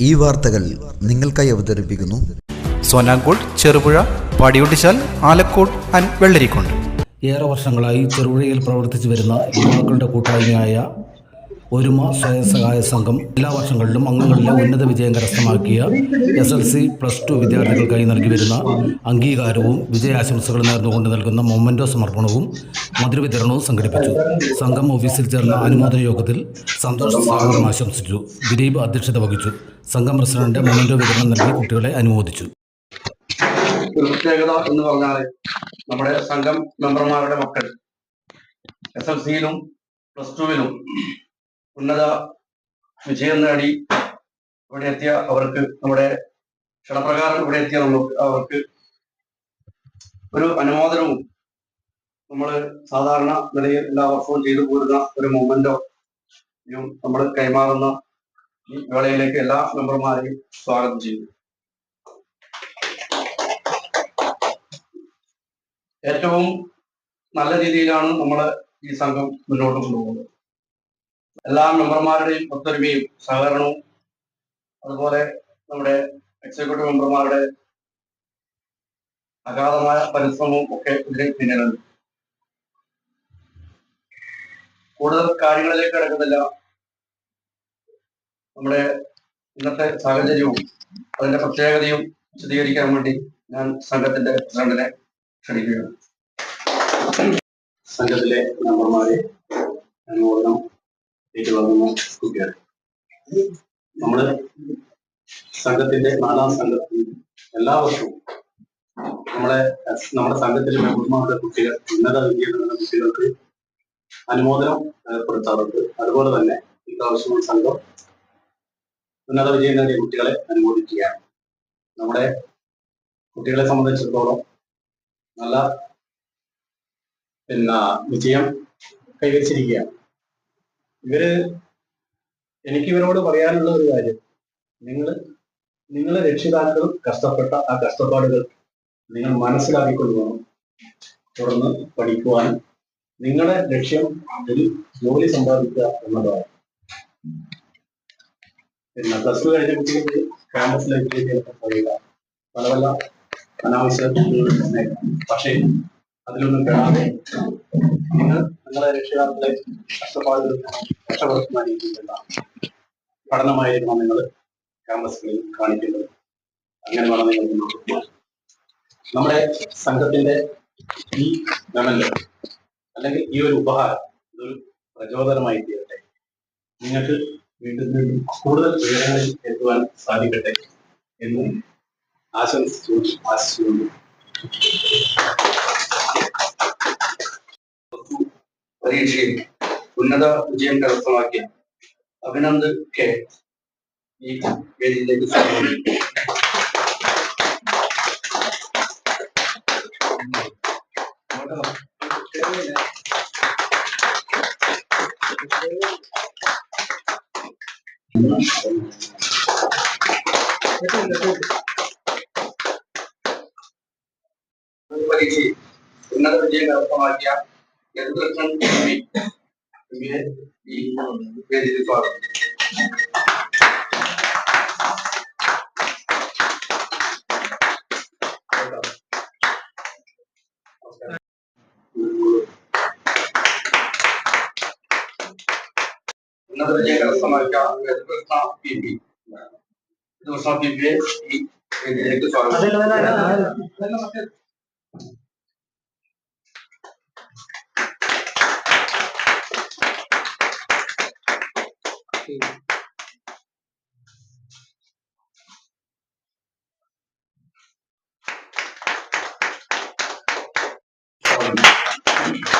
ഈ വാർത്തകൾ നിങ്ങൾക്കായി അവതരിപ്പിക്കുന്നു. സോനാങ്കോട് ചെറുപുഴ പടിയൊട്ടിച്ചാൽ ആലക്കോട് ആൻഡ് വെള്ളരിക്കോട് ഏറെ വർഷങ്ങളായി ചെറുപുഴയിൽ പ്രവർത്തിച്ചു വരുന്ന യുവാക്കളുടെ കൂട്ടായ്മയായ ഒരുമ സ്വയം സഹായ സംഘം എല്ലാ വർഷങ്ങളിലും അംഗങ്ങളിലെ ഉന്നത വിജയം കരസ്ഥമാക്കിയ S L C plus two വിദ്യാർത്ഥികൾക്കായി നൽകി വരുന്ന അംഗീകാരവും വിജയാശംസകളും നേർന്നുകൊണ്ട് നൽകുന്ന മൊമെന്റോ സമർപ്പണവും മധുരവിതരണവും സംഘടിപ്പിച്ചു. സംഘം ഓഫീസിൽ ചേർന്ന അനുമോദന യോഗത്തിൽ സന്തോഷ് സ്വാഗതം ആശംസിച്ചു. ദിലീപ് അധ്യക്ഷത വഹിച്ചു. സംഘം പ്രസിഡന്റ് മൊമെന്റോ വിതരണം നൽകി കുട്ടികളെ അനുമോദിച്ചു. പ്രത്യേകത എന്ന് പറഞ്ഞാൽ നമ്മുടെ സംഘം മെമ്പർമാരുടെ മക്കൾ എസ് എൽ സിയിലും പ്ലസ് ടുവിലും ഉന്നത വിജയം നേടി ഇവിടെ എത്തിയ അവർക്ക് നമ്മുടെ ക്ഷണപ്രകാരം ഇവിടെ എത്തിയ നമുക്ക് അവർക്ക് ഒരു അനുമോദനവും നമ്മൾ സാധാരണ നിലയിൽ എല്ലാ വർഷവും ചെയ്തു പോരുന്ന ഒരു മൊമെന്റോ നമ്മൾ കൈമാറുന്ന ഈ വേളയിലേക്ക് എല്ലാ മെമ്പർമാരെയും സ്വാഗതം ചെയ്യുന്നു. ഏറ്റവും നല്ല രീതിയിലാണ് നമ്മൾ ഈ സംഘം മുന്നോട്ട് കൊണ്ടുപോകുന്നത്. എല്ലാ മെമ്പർമാരുടെയും ഒത്തൊരുമയും സഹകരണവും അതുപോലെ നമ്മുടെ എക്സിക്യൂട്ടീവ് മെമ്പർമാരുടെ അഗാധമായ പരിശ്രമവും ഒക്കെ ഇതിന് പിന്നിലുണ്ട്. കൂടുതൽ കാര്യങ്ങളിലേക്ക് കിടക്കുന്നില്ല. നമ്മുടെ ഇന്നത്തെ സാഹചര്യവും അതിന്റെ പ്രത്യേകതയും വിശദീകരിക്കാൻ വേണ്ടി ഞാൻ സംഘത്തിന്റെ പ്രസിഡന്റിനെ ക്ഷണിക്കുകയാണ്. സംഘത്തിലെ മെമ്പർമാരെ ഏറ്റുവാങ്ങുന്ന കുട്ടികൾ നമ്മൾ സംഘത്തിന്റെ നാലാം സംഘത്തിൽ എല്ലാ വർഷവും നമ്മളെ നമ്മുടെ സംഘത്തിലെ മെമ്പർമാരുടെ കുട്ടികൾ ഉന്നത വിദ്യ നേടുന്ന കുട്ടികൾക്ക് അനുമോദനം ഏർപ്പെടുത്താറുണ്ട് അതുപോലെ തന്നെ ഇപ്രാവശ്യം സംഘം ഉന്നത വിജയം നേടിയ കുട്ടികളെ അനുമോദിക്കുകയാണ്. നമ്മുടെ കുട്ടികളെ സംബന്ധിച്ചിടത്തോളം നല്ല പിന്നെ വിജയം കൈവരിച്ചിരിക്കുകയാണ്. ഇവർ എനിക്ക് ഇവരോട് പറയാനുള്ള ഒരു കാര്യം. നിങ്ങൾ നിങ്ങളെ രക്ഷിതാക്കൾ കഷ്ടപ്പെട്ട ആ കഷ്ടപ്പാടുകൾ നിങ്ങൾ മനസ്സിലാക്കിക്കൊണ്ട് തുടർന്ന് പഠിക്കുവാനും നിങ്ങളുടെ ലക്ഷ്യം ഒരു ജോലി സമ്പാദിക്കുക എന്നതാണ്. പിന്നെ പ്ലസ് ടു കഴിഞ്ഞ കുട്ടികൾക്ക് ക്യാമ്പസിലെ വിദ്യാഭ്യാസം കഴിയുക പല പല അനാവശ്യ പക്ഷേ അതിലൊന്നും പെടാതെ നിങ്ങൾ നിങ്ങളെ രക്ഷിതാക്കളെ കഷ്ടപ്പാടുകൾ രക്ഷപ്പെടുത്തുന്ന നിങ്ങൾ ക്യാമ്പസുകളിൽ കാണിക്കുന്നത്. അങ്ങനെ വേണം നിങ്ങൾ നമ്മുടെ സംഘത്തിന്റെ ഈ മെമൽ അല്ലെങ്കിൽ ഈ ഒരു ഉപഹാരം ഇതൊരു പ്രചോദനമായി തീരട്ടെ. നിങ്ങൾക്ക് വീണ്ടും വീണ്ടും കൂടുതൽ വിവരങ്ങളിൽ എത്തുവാൻ സാധിക്കട്ടെ എന്ന് ആശംസിച്ചു ആശിച്ചുകൊണ്ട് ഉന്നത വിജയം കരസ്ഥമാക്കിയ അഭിനന്ദ് കെ ഈ വേദിയിലേക്ക് സ്വാഗതം ചെയ്യുന്നു. പരീക്ഷയിൽ ഉന്നത വിജയം കരസ്ഥമാക്കിയ യദുകൃഷ്ണൻ എം പി എം പിയെ ഈ വേദിയിൽ സ്വാഗതം ഉന്നത വിജയം കരസ്ഥമാക്കിയ യദുകൃഷ്ണ പി っていう。